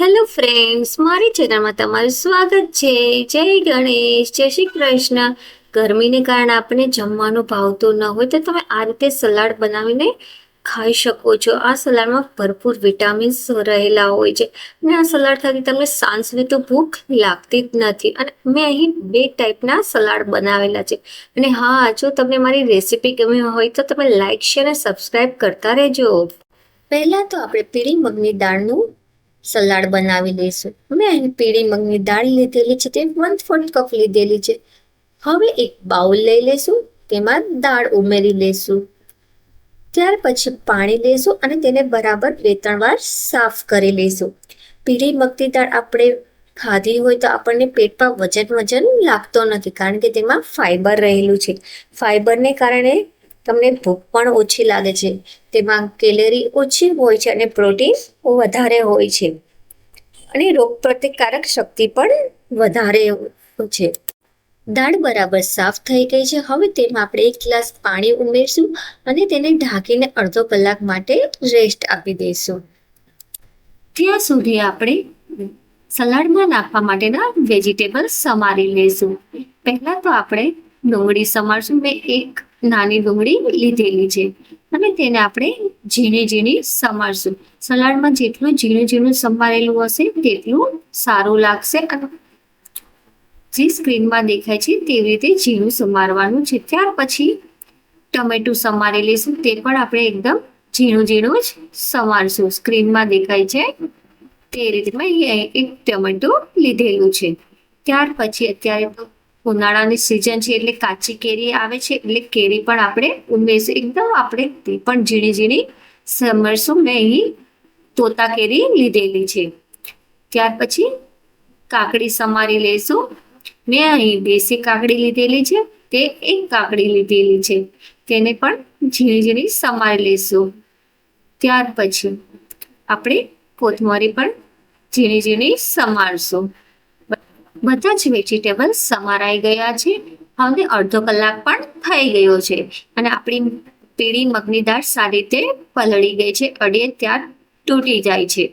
Hello friends મારી ચેનલમાં તમારું સ્વાગત છે. જય ગણેશ, જય શ્રી કૃષ્ણ. ગરમીને કારણે આપણને જમવાનું ભાવતું ન હોય તો તમે આ રીતે સલાડ બનાવીને ખાઈ શકો છો. આ સલાડમાં ભરપૂર વિટામિન્સ રહેલા હોય છે. અને આ સલાડ થકી તમને સાંજની તો ભૂખ લાગતી જ નથી. અને મેં અહીં બે ટાઈપના સલાડ બનાવેલા છે. અને હા, જો તમને મારી રેસીપી ગમી હોય તો તમે લાઈક શેર અને સબસ્ક્રાઈબ કરતા રહેજો. પહેલાં તો આપણે પીળી મગની દાળનું સલાડ બનાવી લઈશું મેં અહીં પીળી મગની દાળ લીધેલી છે, તે વન ફોર્થ કપ લીધેલી છે. હવે એક બાઉલ લઈ લેશું તેમાં દાળ ઉમેરી લેશું ત્યાર પછી પાણી લેશું અને તેને બરાબર બે ત્રણ વાર સાફ કરી લઈશું. પીળી મગની દાળ આપણે ખાધી હોય તો આપણને પેટમાં વજન વજન લાગતો નથી, કારણ કે તેમાં ફાઈબર રહેલું છે. ફાઈબરને કારણે તમને ભૂખ પણ ઓછી લાગે છે. તેમાં કેલેરી ઓછી હોય છે અને પ્રોટીન વધારે હોય છે. અને રોગ પ્રતિકારક શક્તિ પણ વધારે છે. દાળ બરાબર સાફ થઈ ગઈ છે. હવે તેમાં આપણે એક ગ્લાસ પાણી ઉમેરશું અને તેને ઢાંકીને અડધો કલાક માટે રેસ્ટ આપી દઈશું. ત્યાં સુધી આપણે સલાડમાં નાખવા માટેના વેજીટેબલ સમારી લઈશું. પહેલા તો આપણે ડુંગળી સમારશું. મેં એક નાની ડુંગળી લીધેલી છે. અને તેને આપણે ઝીણી ઝીણી સમારશું. સલાડમાં જેટલું ઝીણું ઝીણું સમારેલું હશે, તેટલું સારું લાગશે. અને જે સ્ક્રીનમાં દેખાય છે, તેવી રીતે ઝીણું સમારવાનું છે. ત્યાર પછી ટમેટું સમારી લઈશું. તે પણ આપણે એકદમ ઝીણું ઝીણું જ સમારશું. સ્ક્રીનમાં દેખાય છે, તે રીતે મેં એક ટમેટું લીધેલું છે. ત્યાર પછી અત્યારે તો ઉનાળાની સિઝન છે, એટલે કાચી કેરી આવે છે, એટલે કેરી પણ આપણે ઉમેરશું એકદમ આપણે તે પણ ઝીણી ઝીણી સમરશું મેં અહીં તોતા કેરી લીધેલી છે. ત્યાર પછી કાકડી સમારી લઈશું મેં અહીં દેશી કાકડી લીધેલી છે, તે એક કાકડી લીધેલી છે. તેને પણ ઝીણી ઝીણી સમારી લઈશું ત્યાર પછી આપણે કોથમરી પણ ઝીણી ઝીણી સમારશું. બધા જ વેજીટેબલ સમારાઈ ગયા છે. હવે અડધો કલાક પણ થઈ ગયો છે અને આપણી પીળી મગની દાળ સારી રીતે પલળી ગઈ છે. અડીએ ત્યાં તૂટી જાય છે.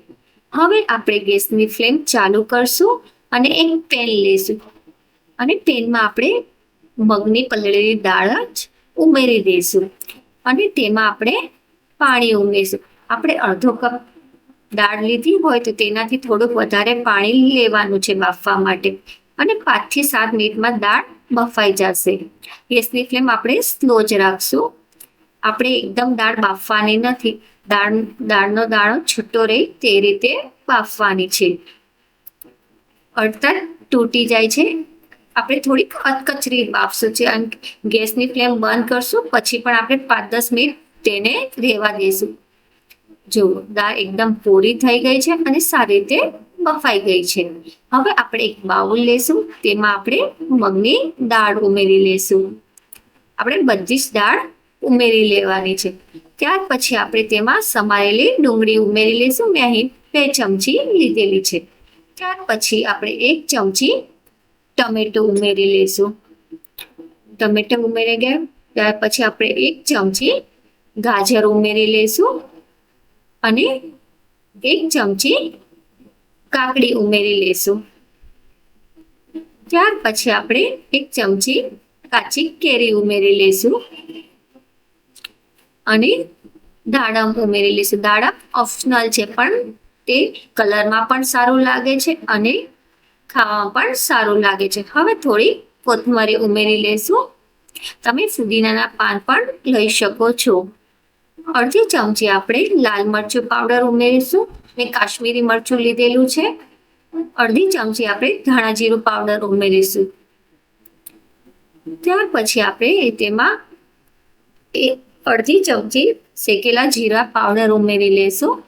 હવે આપણે ગેસની ફ્લેમ ચાલુ કરશું અને એક પેન લઈશું અને પેનમાં આપણે મગની પલળેલી દાળ જ ઉમેરી દઈશું અને તેમાં આપણે પાણી ઉમેરીશું. આપણે અડધો કપ દાળ લીધી હોય તો તેનાથી થોડુંક વધારે પાણી લેવાનું છે બાફવા માટે. અને પાંચથી સાત મિનિટમાં દાળ બફાઈ જશે. ગેસની ફ્લેમ આપણે સ્લો જ રાખશું. આપણે એકદમ દાળ બાફવાની નથી. દાળ, દાળનો દાણો છૂટો રહે તે રીતે બાફવાની છે. અડતર તૂટી જાય છે. આપણે થોડીક કચરી બાફશું છે. અને ગેસની ફ્લેમ બંધ કરશું. પછી પણ આપણે પાંચ દસ મિનિટ તેને રહેવા દઈશું જો દાળ એકદમ પૂરી થઈ ગઈ છે અને સારી રીતે બફાઈ ગઈ છે. હવે આપણે એક બાઉલ લેશું, તેમાં આપણે મગની દાળ ઉમેરી લેશું. આપણે બધી જ દાળ ઉમેરી લેવાની છે. ત્યાર પછી આપણે તેમાં સમારેલી ડુંગળી ઉમેરી લેશું, મેં અહીં બે ચમચી લીધેલી છે. ત્યાર પછી આપણે એક ચમચી ટમેટું ઉમેરી લેશું. ટમેટું ઉમેરી ગયા, ત્યાર પછી આપણે એક ચમચી ગાજર ઉમેરી લેશું. અને એક ચમચી કાકડી ઉમેરી લેશું. ત્યાર પછી આપણે એક ચમચી કાચી કેરી ઉમેરી લેશું અને દાડમ ઉમેરી લઈશું દાડમ ઓપ્શનલ છે પણ તે કલરમાં પણ સારું લાગે છે અને ખાવામાં પણ સારું લાગે છે. હવે થોડી કોથમરી ઉમેરી લેશું. તમે ફુદીનાના પાન પણ લઈ શકો છો. અડધી ચમચી આપણે લાલ મરચું પાવડર ઉમેરીશું મેં કાશ્મીરી મરચું લીધેલું છે. અડધી ચમચી આપણે ધાણા જીરું પાવડર ઉમેરીશું. ત્યાર પછી આપણે તેમાં એક અડધી ચમચી શેકેલા જીરા પાવડર ઉમેરી લેશું.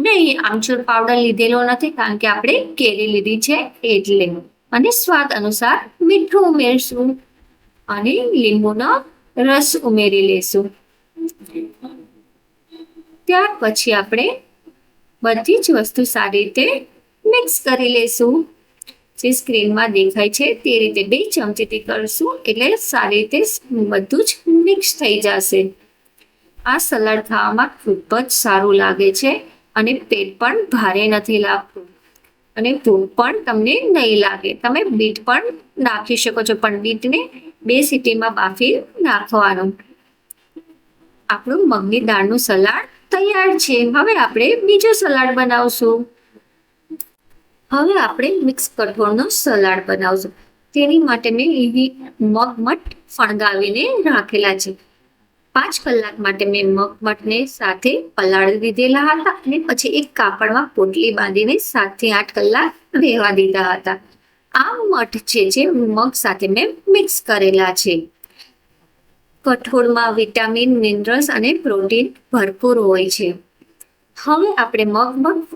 ને અહીં આમચૂર પાવડર લીધેલો નથી કારણ કે આપણે કેરી લીધી છે એટલે. અને સ્વાદ અનુસાર મીઠું ઉમેરશું અને લીંબુનો રસ ઉમેરી લેશું. ત્યાર પછી આપણે બધી જ વસ્તુ સારી રીતે મિક્સ કરી લેશું જે સ્ક્રીનમાં દેખાય છે તે રીતે બે ચમચીથી કરશું એટલે સારી રીતે બધું જ મિક્સ થઈ જશે. આ સલાડ ખાવામાં ખૂબ જ સારું લાગે છે અને પેટ પણ ભારે નથી લાગતું. અને ભૂખ પણ તમને નહીં લાગે. તમે બીટ પણ નાખી શકો છો, પણ બીટને બે સિટીમાં બાફી નાખવાનું. આપણું મગની દાળનું સલાડ તૈયાર છે. હવે આપણે બીજો સલાડ બનાવશું. હવે આપણે મિક્સ કઠોળનો સલાડ બનાવશું. તેની માટે મેં એવી મગમઠ ફણગાવીને રાખેલા છે. પાંચ કલાક માટે મેં મગમઠને સાથે પલાળી દીધેલા હતા અને પછી એક કાપડમાં પોટલી બાંધીને સાતથી આઠ કલાક રહેવા દીધા હતા. આ મઠ છે જે મગ સાથે મેં મિક્સ કરેલા છે. કઠોળમાં વિટામિન, મિનરલ્સ અને પ્રોટીન ભરપૂર હોય છે. હવે આપણે મગમાં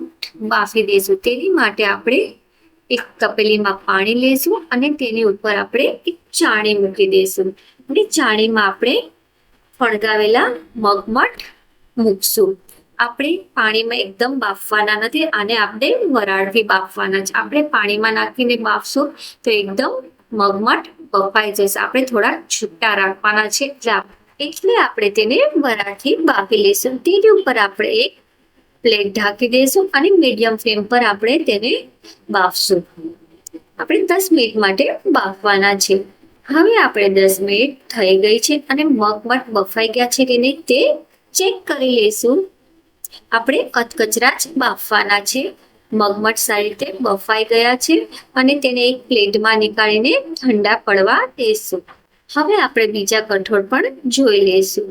બાફી દઈશું. તેની માટે આપણે એક તપેલીમાં પાણી લઈશું અને તેની ઉપર આપણે એક ચાણી મૂકી દઈશું. અને ચાણીમાં આપણે ફણગાવેલા મગમઠ મૂકશું. આપણે પાણીમાં એકદમ બાફવાના નથી આને આપણે વરાળથી બાફવાના છે. આપણે પાણીમાં નાખીને બાફશું તો એકદમ મગમઠ બફાઈ જશે આપણે થોડા છૂટા રાખવાના છે. એટલે આપણે તેને વરાથી બાફી લઈશું. તેની ઉપર આપણે એક પ્લેટ ઢાંકી દઈશું અને મીડિયમ ફ્લેમ પર આપણે તેને બાફશું. આપણે દસ મિનિટ માટે બાફવાના છે. હવે આપણે દસ મિનિટ થઈ ગઈ છે અને મગમટ બફાઈ ગયા છે કે નહીં તે ચેક કરી લઈશું. આપણે કચકચરા જ બાફવાના છે. મગમઠ સારી રીતે બફાઈ ગયા છે અને તેને એક પ્લેટમાં નીકાળીને ઠંડા પડવા દેશું. હવે આપણે બીજા કઠોળ પણ જોઈ લઈશું.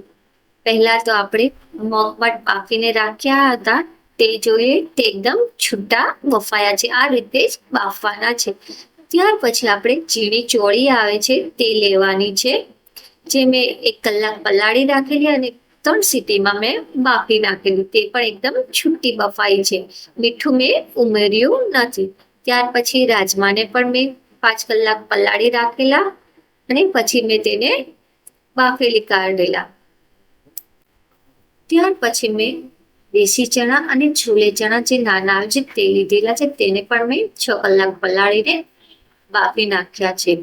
પહેલા તો આપણે મગમઠ બાફીને રાખ્યા હતા. તે જોઈએ તે એકદમ છૂટા બફાયા છે. આ રીતે જ બાફવાના છે. ત્યાર પછી આપણે ઝીણી ચોળી આવે છે તે લેવાની છે, જે મેં એક કલાક પલાળી રાખેલી અને ત્રણ સીટીમાં મેં બાફી નાખેલું. તે પણ એકદમ છૂટી બફાઈ છે. મીઠું મેં ઉમેર્યું નથી. ત્યાર પછી રાજમાને પણ મેં પાંચ કલાક પલાળી રાખેલા અને પછી મેં તેને બાફેલી કાઢેલા ત્યાર પછી મેં દેશી ચણા અને છોલે ચણા જે નાના આવે છે તે લીધેલા છે તેને પણ મેં છ કલાક પલાળીને બાફી નાખ્યા છે.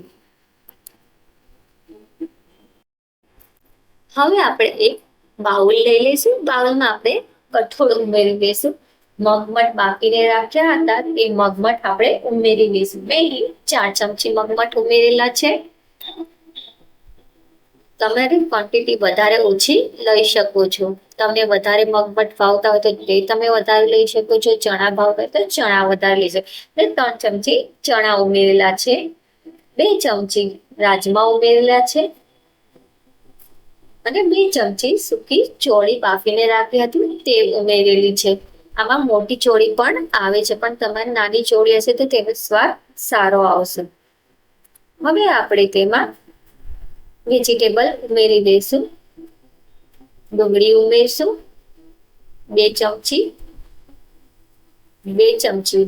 હવે આપણે એક બાઉલ લઈ લઈશું. બાઉલમાં આપણે કઠોળ ઉમેરી દઈશું. મગમઠ બાફીને રાખ્યા હતા. તે મગમઠ આપણે ઉમેરી દઈશું. મેં ચાર ચમચી મગમઠ ઉમેરેલા છે. તમારી ક્વોન્ટિટી વધારે ઓછી લઈ શકો છો. તમને વધારે મગમઠ ભાવતા હોય તો તે તમે વધારે લઈ શકો છો. ચણા ભાવતા હોય તો ચણા વધારે લઈ શકો ત્રણ ચમચી ચણા ઉમેરેલા છે. બે ચમચી રાજમા ઉમેરેલા છે. અને બે ચમચી સૂકી ચોળી બાફીને રાખી હતી. તે ઉમેરેલી છે. આમાં મોટી ચોળી પણ આવે છે. પણ તમારી નાની ચોળી હશે તો તેનો સ્વાદ સારો આવશે. હવે આપણે તેમાં વેજીટેબલ ઉમેરી દઈશું. ડુંગળી ઉમેરશું. બે ચમચી બે ચમચી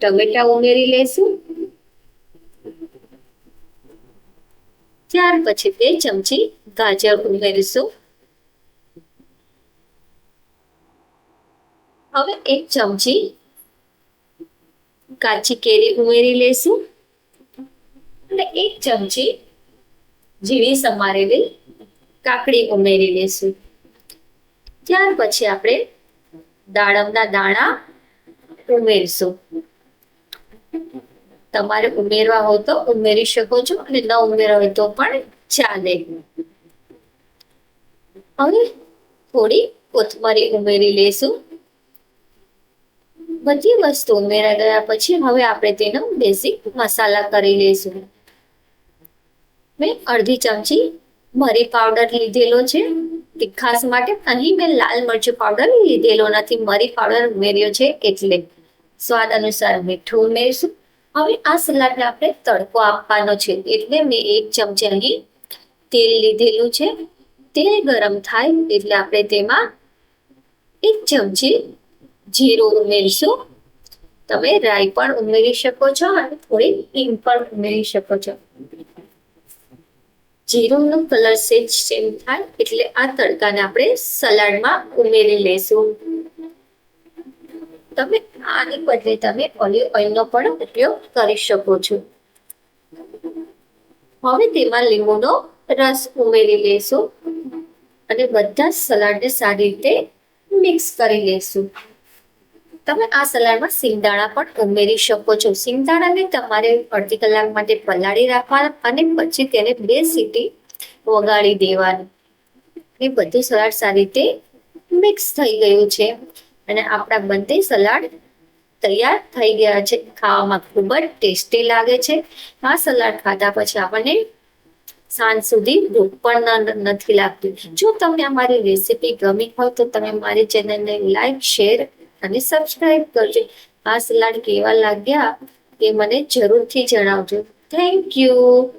ટમેટા ઉમેરી લેશું ત્યાર પછી બે ચમચી ગાજર ઉમેરીશું. હવે એક ચમચી કાચી કેરી ઉમેરી લેશું અને એક ચમચી ઝીણી સમારેલી કાકડી ઉમેરી લેશું. ત્યાર પછી આપણે દાડમના દાણા ઉમેરશું. તમારે ઉમેરવા હોય તો ઉમેરી શકો છો અને ન ઉમેરવા હોય તો પણ ચાલે. હવે થોડી કોથમરી ઉમેરી લેશું. બધી વસ્તુ ઉમેરા ગયા પછી હવે આપણે તેનો બેઝિક મસાલા કરી લઈશું. મેં અડધી ચમચી મરી પાવડર લીધેલો છે. તીખાસ માટે અહીં મેં લાલ મરચું પાવડર લીધેલો નથી. મરી પાવડર ઉમેર્યો છે એટલે. સ્વાદ અનુસાર મીઠું ઉમેરીશું. હવે આ સલાડને આપણે તડકો આપવાનો છે. એટલે મેં એક ચમચી અહીં તેલ લીધેલું છે. તેલ ગરમ થાય એટલે આપણે તેમાં એક ચમચી જીરું ઉમેરીશું. તમે રાઈ પણ ઉમેરી શકો છો અને થોડી હિંગ પણ ઉમેરી શકો છો. જીરુંનો કલર સેજ સેમ થાય એટલે આ તડકાને આપણે સલાડમાં ઉમેરી લઈશું તમે આની બદલે તમે ઓલિવ ઓઇલનો પણ ઉપયોગ કરી શકો છો. હવે તેમાં લીંબુનો રસ ઉમેરી લેશું અને બધા સલાડને સારી રીતે મિક્સ કરી લેશું. તમે આ સલાડમાં સિંગદાણા પણ ઉમેરી શકો છો. સિંગદાણાને તમારે અડધી કલાક માટે પલાળી રાખવાના અને પછી તેને બે સીટી વગાડી દેવાની. એ બધું સલાડ સારી રીતે મિક્સ થઈ ગયું છે. અને આપણા બંને સલાડ તૈયાર થઈ ગયા છે. ખાવામાં ખૂબ જ ટેસ્ટી લાગે છે. આ સલાડ ખાધા પછી આપણને સાંજ સુધી ભૂખ પણ નથી લાગતી. જો તમને અમારી રેસીપી ગમી હોય તો તમે મારી ચેનલને લાઈક, શેર અને સબસ્ક્રાઈબ કરજો. આ સલાડ કેવા લાગ્યા એ મને જરૂરથી જણાવજો. Thank you.